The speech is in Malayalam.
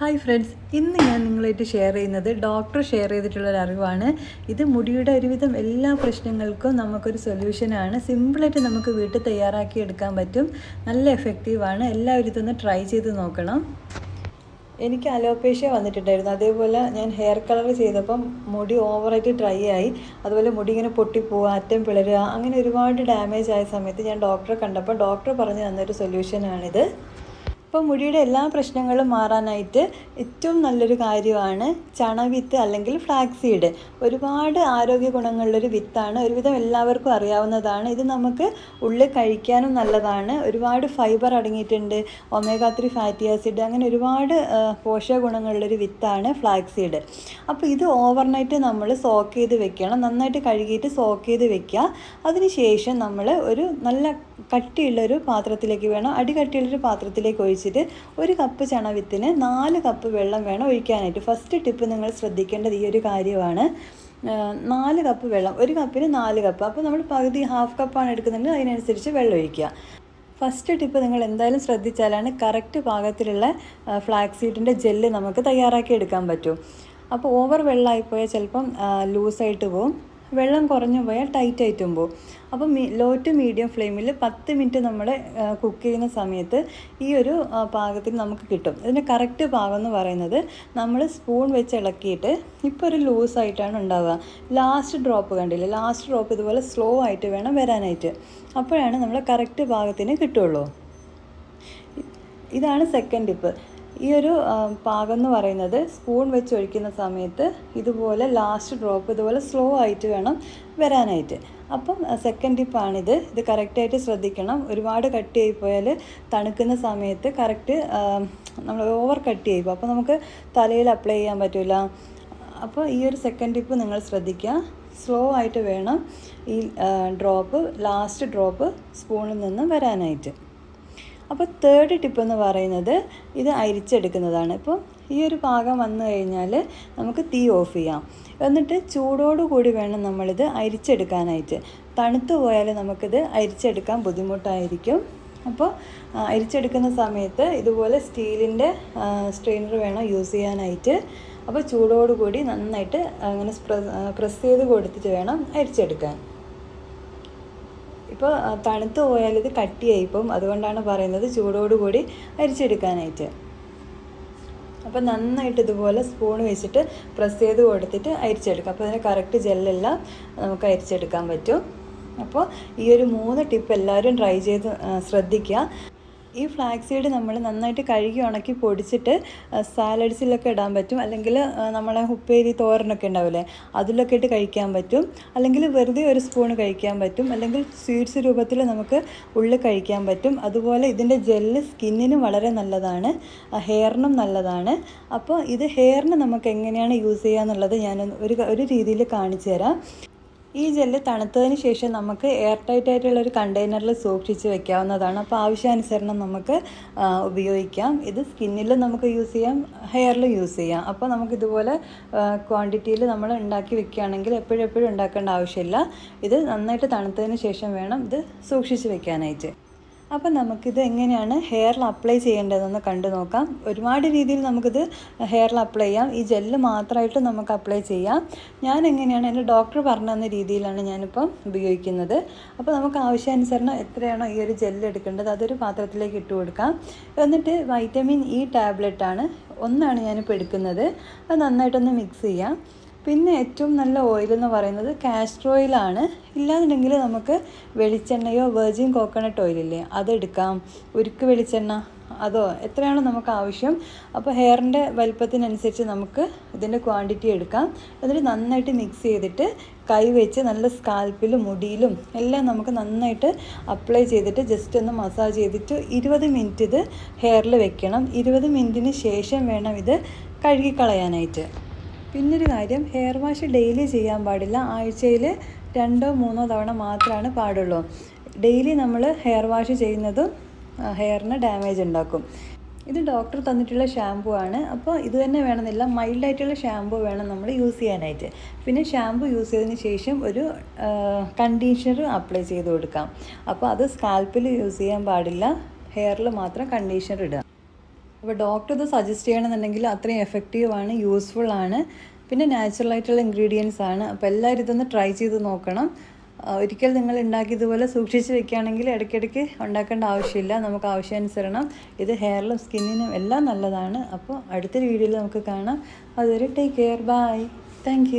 ഹായ് ഫ്രണ്ട്സ് ഇന്ന് ഞാൻ നിങ്ങളായിട്ട് ഷെയർ ചെയ്യുന്നത് ഡോക്ടർ ഷെയർ ചെയ്തിട്ടുള്ള ഒരു അറിവാണ്. ഇത് മുടിയുടെ ഒരുവിധം എല്ലാ പ്രശ്നങ്ങൾക്കും നമുക്കൊരു സൊല്യൂഷനാണ് സിമ്പിളായിട്ട് നമുക്ക് വീട്ടിൽ തയ്യാറാക്കി എടുക്കാൻ പറ്റും. നല്ല എഫക്റ്റീവാണ് എല്ലാവരും ഇതൊന്ന് ട്രൈ ചെയ്ത് നോക്കണം. എനിക്ക് അലോപേഷ്യ വന്നിട്ടുണ്ടായിരുന്നു. അതേപോലെ ഞാൻ ഹെയർ കളർ ചെയ്തപ്പം മുടി ഓവറായിട്ട് ഡ്രൈ ആയി. അതുപോലെ മുടി ഇങ്ങനെ പൊട്ടിപ്പോവുക അറ്റം പിളരുക അങ്ങനെ ഒരുപാട് ഡാമേജ് ആയ സമയത്ത് ഞാൻ ഡോക്ടറെ കണ്ടപ്പോൾ ഡോക്ടർ പറഞ്ഞു തന്നൊരു സൊല്യൂഷനാണിത് ഇപ്പോൾ മുടിയുടെ എല്ലാ പ്രശ്നങ്ങളും മാറാനായിട്ട് ഏറ്റവും നല്ലൊരു കാര്യമാണ് ചണവിത്ത് അല്ലെങ്കിൽ ഫ്ലാക്സീഡ് ഒരുപാട് ആരോഗ്യ ഗുണങ്ങളുള്ളൊരു വിത്താണ്. ഒരുവിധം എല്ലാവർക്കും അറിയാവുന്നതാണ്. ഇത് നമുക്ക് ഉള്ളിൽ കഴിക്കാനും നല്ലതാണ്. ഒരുപാട് ഫൈബർ അടങ്ങിയിട്ടുണ്ട്. ഒമേഗ ത്രീ ഫാറ്റി ആസിഡ് അങ്ങനെ ഒരുപാട് പോഷക ഗുണങ്ങളുള്ളൊരു വിത്താണ് ഫ്ലാക്സീഡ് അപ്പോൾ ഇത് ഓവർനൈറ്റ് നമ്മൾ സോക്ക് ചെയ്ത് വെക്കണം. നന്നായിട്ട് കഴുകിയിട്ട് സോക്ക് ചെയ്ത് വെക്കുക. അതിനുശേഷം നമ്മൾ ഒരു നല്ല കട്ടിയുള്ളൊരു പാത്രത്തിലേക്ക് വേണം. അടി കട്ടിയുള്ളൊരു പാത്രത്തിലേക്ക് ഒഴിച്ചിട്ട് ഒരു കപ്പ് ചണവിത്തിന് നാല് കപ്പ് വെള്ളം വേണം ഒഴിക്കാനായിട്ട്. ഫസ്റ്റ് ടിപ്പ് നിങ്ങൾ ശ്രദ്ധിക്കേണ്ടത് ഈ ഒരു കാര്യമാണ്. നാല് കപ്പ് വെള്ളം. ഒരു കപ്പിന് നാല് കപ്പ്. അപ്പോൾ നമ്മൾ പകുതി ഹാഫ് കപ്പാണ് എടുക്കുന്നത് അതിനനുസരിച്ച് വെള്ളം ഒഴിക്കുക. ഫസ്റ്റ് ടിപ്പ് നിങ്ങൾ എന്തായാലും ശ്രദ്ധിച്ചാലാണ് കറക്റ്റ് പാകത്തിലുള്ള ഫ്ലാക്സീഡിന്റെ ജെല്ല് നമുക്ക് തയ്യാറാക്കി എടുക്കാൻ പറ്റും. അപ്പോൾ ഓവർ വെള്ളമായിപ്പോയാൽ ചിലപ്പം ലൂസായിട്ട് പോകും. വെള്ളം കുറഞ്ഞു പോയാൽ ടൈറ്റ് ആയിട്ടുമ്പോൾ അപ്പോൾ മീ ലോ ടു മീഡിയം ഫ്ലെയിമിൽ പത്ത് മിനിറ്റ് നമ്മൾ കുക്ക് ചെയ്യുന്ന സമയത്ത് ഈ ഒരു പാകത്തിന് നമുക്ക് കിട്ടും. ഇതിന്റെ കറക്റ്റ് പാകം എന്ന് പറയുന്നത് നമ്മൾ സ്പൂൺ വെച്ച് ഇളക്കിയിട്ട് ഇപ്പോൾ ഒരു ലൂസായിട്ടാണ് ഉണ്ടാവുക. ലാസ്റ്റ് ഡ്രോപ്പ് കണ്ടില്ലേ? ലാസ്റ്റ് ഡ്രോപ്പ് ഇതുപോലെ സ്ലോ ആയിട്ട് വേണം വരാനായിട്ട്. അപ്പോഴാണ് നമ്മൾ കറക്റ്റ് പാകത്തിന് കിട്ടുള്ളൂ. ഇതാണ് സെക്കൻഡ് ടിപ്പ് ഈ ഒരു പാകം എന്ന് പറയുന്നത് സ്പൂൺ വെച്ച് ഒഴിക്കുന്ന സമയത്ത് ഇതുപോലെ ലാസ്റ്റ് ഡ്രോപ്പ് ഇതുപോലെ സ്ലോ ആയിട്ട് വേണം വരാനായിട്ട്. അപ്പം സെക്കൻഡ് ടിപ്പാണിത് ഇത് കറക്റ്റായിട്ട് ശ്രദ്ധിക്കണം. ഒരുപാട് കട്ട് പോയാൽ തണുക്കുന്ന സമയത്ത് കറക്റ്റ് നമ്മൾ ഓവർ കട്ട് ചെയ്യുമ്പോൾ അപ്പോൾ നമുക്ക് തലയിൽ അപ്ലൈ ചെയ്യാൻ പറ്റില്ല അപ്പോൾ ഈ ഒരു സെക്കൻഡ് ടിപ്പ് നിങ്ങൾ ശ്രദ്ധിക്കുക. സ്ലോ ആയിട്ട് വേണം ഈ ഡ്രോപ്പ് ലാസ്റ്റ് ഡ്രോപ്പ് സ്പൂണിൽ നിന്ന് വരാനായിട്ട്. അപ്പോൾ തേർഡ് ടിപ്പ് എന്ന് പറയുന്നത് ഇത് അരിച്ചെടുക്കുന്നതാണ്. ഇപ്പോൾ ഈ ഒരു പാകം വന്നു കഴിഞ്ഞാൽ നമുക്ക് തീ ഓഫ് ചെയ്യാം. എന്നിട്ട് ചൂടോടു കൂടി വേണം നമ്മളിത് അരിച്ചെടുക്കാനായിട്ട്. തണുത്തു പോയാൽ നമുക്കിത് അരിച്ചെടുക്കാൻ ബുദ്ധിമുട്ടായിരിക്കും. അപ്പോൾ അരിച്ചെടുക്കുന്ന സമയത്ത് ഇതുപോലെ സ്റ്റീലിന്റെ സ്ട്രെയിനർ വേണം യൂസ് ചെയ്യാനായിട്ട്. അപ്പോൾ ചൂടോടുകൂടി നന്നായിട്ട് അങ്ങനെ പ്രസ് ചെയ്ത് കൊടുത്തിട്ട് വേണം അരിച്ചെടുക്കാൻ. ഇപ്പോൾ തണുത്ത് പോയാൽ ഇത് കട്ടിയായി പോകും അതുകൊണ്ടാണ് പറയുന്നത് ചൂടോടുകൂടി അരിച്ചെടുക്കാനായിട്ട്. അപ്പോൾ നന്നായിട്ട് ഇതുപോലെ സ്പൂൺ വെച്ചിട്ട് പ്രസ് ചെയ്ത് കൊടുത്തിട്ട് അരിച്ചെടുക്കാം. അപ്പോൾ അതിന് കറക്റ്റ് ജെല്ലെല്ലാം നമുക്ക് അരിച്ചെടുക്കാൻ പറ്റും. അപ്പോൾ ഈ ഒരു മൂന്ന് ടിപ്പ് എല്ലാവരും ട്രൈ ചെയ്ത് ശ്രദ്ധിക്കുക. ഈ ഫ്ലാക്സ് സീഡ് നമ്മൾ നന്നായിട്ട് കഴുകി ഉണക്കി പൊടിച്ചിട്ട് സാലഡ്സിലൊക്കെ ഇടാൻ പറ്റും. അല്ലെങ്കിൽ നമ്മളെ ഉപ്പേരി തോരനൊക്കെ ഉണ്ടാവില്ലേ അതിലൊക്കെ ഇട്ട് കഴിക്കാൻ പറ്റും. അല്ലെങ്കിൽ വെറുതെ ഒരു സ്പൂൺ കഴിക്കാൻ പറ്റും. അല്ലെങ്കിൽ സ്വീറ്റ്സ് രൂപത്തിൽ നമുക്ക് ഉള്ളിൽ കഴിക്കാൻ പറ്റും. അതുപോലെ ഇതിന്റെ ജെല്ല് സ്കിന്നിനും വളരെ നല്ലതാണ്. ഹെയറിനും നല്ലതാണ്. അപ്പോൾ ഇത് ഹെയറിന് നമുക്ക് എങ്ങനെയാണ് യൂസ് ചെയ്യുക എന്നുള്ളത് ഞാൻ ഒരു ഒരു രീതിയിൽ കാണിച്ചു തരാം ഈ ജെല്ല് തണുത്തതിന് ശേഷം നമുക്ക് എയർ ടൈറ്റ് ആയിട്ടുള്ള ഒരു കണ്ടെയ്നറിൽ സൂക്ഷിച്ച് വെക്കാവുന്നതാണ്. അപ്പോൾ ആവശ്യാനുസരണം നമുക്ക് ഉപയോഗിക്കാം. ഇത് സ്കിന്നിലും നമുക്ക് യൂസ് ചെയ്യാം ഹെയറിലും യൂസ് ചെയ്യാം. അപ്പോൾ നമുക്ക് ഇതുപോലെ ക്വാണ്ടിറ്റിയിൽ നമ്മൾ ഉണ്ടാക്കി വെക്കുകയാണെങ്കിൽ എപ്പോഴും എപ്പോഴും ഉണ്ടാക്കേണ്ട ആവശ്യമില്ല. ഇത് നന്നായിട്ട് തണുത്തതിന് ശേഷം വേണം ഇത് സൂക്ഷിച്ച് വെക്കാനായിട്ട്. അപ്പം നമുക്കിത് എങ്ങനെയാണ് ഹെയറിൽ അപ്ലൈ ചെയ്യേണ്ടതെന്ന് കണ്ടു നോക്കാം. ഒരുപാട് രീതിയിൽ നമുക്കിത് ഹെയറിൽ അപ്ലൈ ചെയ്യാം. ഈ ജെല്ല് മാത്രമായിട്ട് നമുക്ക് അപ്ലൈ ചെയ്യാം. ഞാൻ എങ്ങനെയാണ് എന്റെ ഡോക്ടർ പറഞ്ഞു തന്ന രീതിയിലാണ് ഞാനിപ്പം ഉപയോഗിക്കുന്നത്. അപ്പോൾ നമുക്ക് ആവശ്യാനുസരണം എത്രയാണോ ഈ ഒരു ജെല്ല് എടുക്കേണ്ടത് അതൊരു പാത്രത്തിലേക്ക് ഇട്ട് കൊടുക്കാം. എന്നിട്ട് വൈറ്റമിൻ ഇ ടാബ്ലറ്റാണ് ഒന്നാണ് ഞാനിപ്പോൾ എടുക്കുന്നത്. അത് നന്നായിട്ടൊന്ന് മിക്സ് ചെയ്യാം. പിന്നെ ഏറ്റവും നല്ല ഓയിൽ എന്ന് പറയുന്നത് കാസ്റ്റർ ഓയിലാണ് ഇല്ലാന്നുണ്ടെങ്കിൽ നമുക്ക് വെളിച്ചെണ്ണയോ വെർജിൻ കോക്കനട്ട് ഓയിലില്ലേ അതെടുക്കാം. ഉരുക്ക് വെളിച്ചെണ്ണ അതോ എത്രയാണോ നമുക്ക് ആവശ്യം. അപ്പോൾ ഹെയറിന്റെ വലിപ്പത്തിനനുസരിച്ച് നമുക്ക് ഇതിന്റെ ക്വാണ്ടിറ്റി എടുക്കാം. എന്നിട്ട് നന്നായിട്ട് മിക്സ് ചെയ്തിട്ട് കൈ വെച്ച് നല്ല സ്കാൽപ്പിലും മുടിയിലും എല്ലാം നമുക്ക് നന്നായിട്ട് അപ്ലൈ ചെയ്തിട്ട് ജസ്റ്റ് ഒന്ന് മസാജ് ചെയ്തിട്ട് ഇരുപത് മിനിറ്റ് ഇത് ഹെയറിൽ വെക്കണം. ഇരുപത് മിനിറ്റിന് ശേഷം വേണം ഇത് കഴുകിക്കളയാനായിട്ട്. പിന്നൊരു കാര്യം ഹെയർ വാഷ് ഡെയിലി ചെയ്യാൻ പാടില്ല. ആഴ്ചയിൽ രണ്ടോ മൂന്നോ തവണ മാത്രമാണ് പാടുള്ളൂ. ഡെയിലി നമ്മൾ ഹെയർ വാഷ് ചെയ്യുന്നതും ഹെയറിന് ഡാമേജ് ഉണ്ടാക്കും. ഇത് ഡോക്ടർ തന്നിട്ടുള്ള ഷാമ്പു ആണ്. അപ്പോൾ ഇത് തന്നെ വേണമെന്നില്ല. മൈൽഡായിട്ടുള്ള ഷാമ്പു വേണം നമ്മൾ യൂസ് ചെയ്യാനായിട്ട്. പിന്നെ ഷാമ്പു യൂസ് ചെയ്തതിന് ശേഷം ഒരു കണ്ടീഷണർ അപ്ലൈ ചെയ്ത് കൊടുക്കാം. അപ്പോൾ അത് സ്കാൽപ്പിൽ യൂസ് ചെയ്യാൻ പാടില്ല. ഹെയറിൽ മാത്രം കണ്ടീഷണർ ഇടുക. അപ്പോൾ ഡോക്ടർ ഇത് സജസ്റ്റ് ചെയ്യണമെന്നുണ്ടെങ്കിൽ അത്രയും എഫക്റ്റീവ് ആണ് യൂസ്ഫുൾ ആണ്. പിന്നെ നാച്ചുറൽ ആയിട്ടുള്ള ഇൻഗ്രീഡിയൻസ് ആണ്. അപ്പോൾ എല്ലാവരും ഇതൊന്ന് ട്രൈ ചെയ്ത് നോക്കണം. ഒരിക്കൽ നിങ്ങൾ ഉണ്ടാക്കി ഇതുപോലെ സൂക്ഷിച്ച് വെക്കുകയാണെങ്കിൽ ഇടയ്ക്കിടയ്ക്ക് ഉണ്ടാക്കേണ്ട ആവശ്യമില്ല. നമുക്ക് ആവശ്യാനുസരണം. ഇത് ഹെയറിലും സ്കിന്നിനും എല്ലാം നല്ലതാണ്. അപ്പോൾ അടുത്തൊരു വീഡിയോയിൽ നമുക്ക് കാണാം. അതുവരെ ടേക്ക് കെയർ ബൈ താങ്ക്